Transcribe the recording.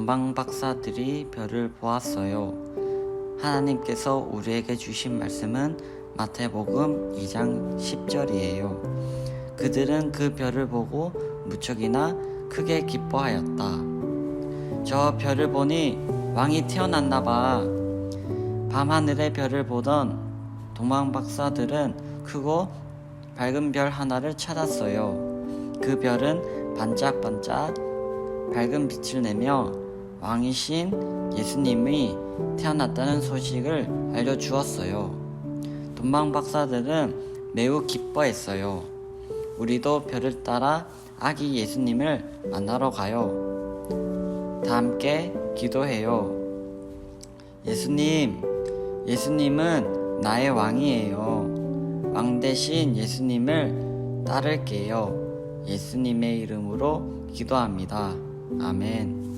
동방 박사들이 별을 보았어요. 하나님께서 우리에게 주신 말씀은 마태복음 2장 10절이에요. 그들은 그 별을 보고 무척이나 크게 기뻐하였다. 저 별을 보니 왕이 태어났나 봐. 밤하늘의 별을 보던 동방 박사들은 크고 밝은 별 하나를 찾았어요. 그 별은 반짝반짝 밝은 빛을 내며 왕이신 예수님이 태어났다는 소식을 알려주었어요. 동방 박사들은 매우 기뻐했어요. 우리도 별을 따라 아기 예수님을 만나러 가요. 다 함께 기도해요. 예수님, 예수님은 나의 왕이에요. 왕 대신 예수님을 따를게요. 예수님의 이름으로 기도합니다. 아멘.